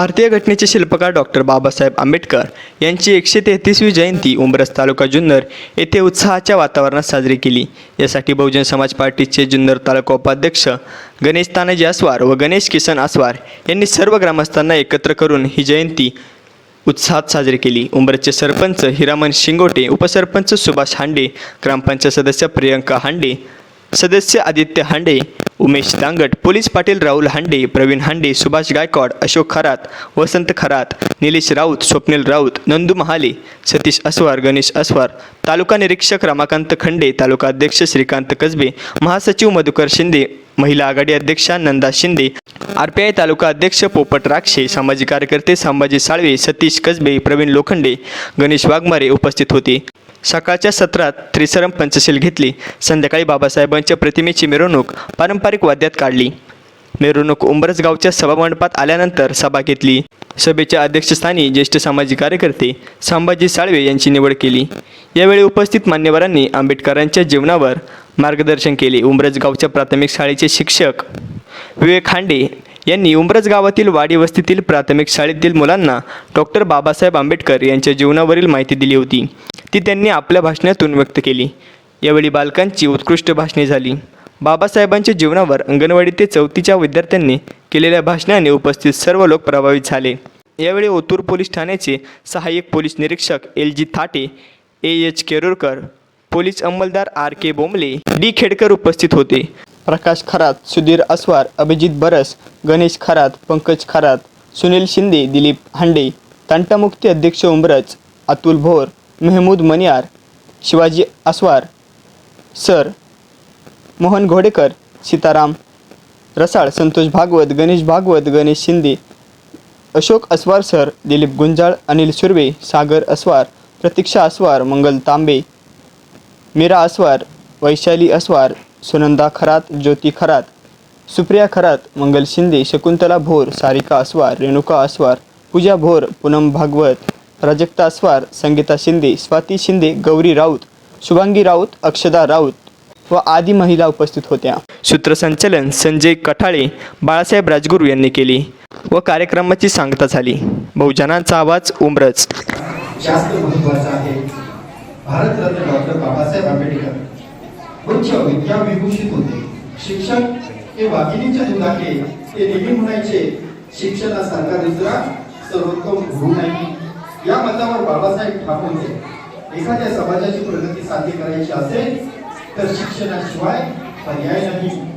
भारतीय घटनेचे शिल्पकार डॉक्टर बाबासाहेब आंबेडकर यांची एकशे तेहतीसवी जयंती उंबरस तालुका जुन्नर येथे उत्साहाच्या वातावरणात साजरी केली. यासाठी बहुजन समाज पार्टीचे जुन्नर तालुका उपाध्यक्ष गणेश तानाजी आसवार व गणेश किसन आसवार यांनी सर्व ग्रामस्थांना एकत्र करून ही जयंती उत्साहात साजरी केली. उंबरचे सरपंच हिरामन शिंगोटे उपसरपंच सुभाष हांडे ग्रामपंचायत सदस्य प्रियंका हांडे सदस्य आदित्य हांडे उमेश दांगट पोलीस पाटील राहुल हांडे प्रवीण हांडे सुभाष गायकवाड अशोक खरात वसंत खरात निलेश राऊत स्वप्नील राऊत नंदू महाले सतीश अस्वार गणेश अस्वार तालुका निरीक्षक रमाकांत खंडे तालुका अध्यक्ष श्रीकांत कसबे महासचिव मधुकर शिंदे महिला आघाडी अध्यक्षा Nanda Shinde R P I taluka अध्यक्ष पोपट राक्षे सामाजिक कार्यकर्ते संभाजी साळवे सतीश कसबे प्रवीण लोखंडे गणेश वाघमारे उपस्थित होते. सकाळच्या सत्रात त्रिसरम पंचशील घेतली. संध्याकाळी बाबासाहेबांच्या प्रतिमेची मिरवणूक पारंपरिक वाद्यात काढली. मिरवणूक उंबरस गावच्या सभामंडपात आल्यानंतर सभा घेतली. सभेच्या अध्यक्षस्थानी ज्येष्ठ सामाजिक कार्यकर्ते संभाजी साळवे यांची निवड केली. यावेळी उपस्थित मान्यवरांनी आंबेडकरांच्या जीवनावर मार्गदर्शन केले. उंबरस गावच्या प्राथमिक शाळेचे शिक्षक विवेक खांडे यांनी उंबरज गावातील वाडी वस्तीतील प्राथमिक शाळेतील मुलांना डॉक्टर बाबासाहेब आंबेडकर यांच्या जीवनावरील माहिती दिली होती. ती त्यांनी आपल्या भाषणातून व्यक्त केली. यावेळी बालकांची उत्कृष्ट भाषणे झाली. बाबासाहेबांच्या जीवनावर अंगणवाडी ते चौथीच्या विद्यार्थ्यांनी केलेल्या भाषणाने उपस्थित सर्व लोक प्रभावित झाले. यावेळी ओतूर पोलीस ठाण्याचे सहाय्यक पोलीस निरीक्षक L G Thate A H Kerurkar police अंमलदार R K Bombale D Khedkar उपस्थित होते. प्रकाश खरात सुधीर अस्वार अभिजित बरस गणेश खरात पंकज खरात सुनील शिंदे दिलीप हांडे तंटामुक्ती अध्यक्ष उमरज अतुल भोर मेहमूद मनियार शिवाजी अस्वार सर मोहन घोडेकर सीताराम रसाळ संतोष भागवत गणेश भागवत गणेश शिंदे अशोक अस्वार सर दिलीप गुंजाळ अनिल सुर्वे सागर अस्वार प्रतीक्षा अस्वार मंगल तांबे मीरा अस्वार वैशाली अस्वार सुनंदा खरात ज्योती खरात सुप्रिया खरात मंगल शिंदे शकुंतला भोर सारिका अस्वार रेणुका अस्वार पूजा भोर पूनम भागवत प्राजक्ता अस्वार संगीता शिंदे स्वाती शिंदे गौरी राऊत शुभांगी राऊत अक्षदा राऊत व आदी महिला उपस्थित होत्या. सूत्रसंचालन संजय कठाळे बाळासाहेब राजगुरू यांनी केले व कार्यक्रमाची सांगता झाली. बहुजनांचा आवाज उमरच जास्त महत्त्वाचा आहे भारतरत्न डॉक्टर बाबासाहेब आंबेडकर उच्च विद्या विभूषित होते. शिक्षण हे वाघिणीच्या दुधाके ते नेहमी म्हणायचे शिक्षणासारखा दुसरा सर्वोत्तम गुरु नाही. या मतावर बाबासाहेब ठाम होते एखाद्या समाजाची प्रगती साध्य करायची असेल तर शिक्षणाशिवाय पर्याय नाही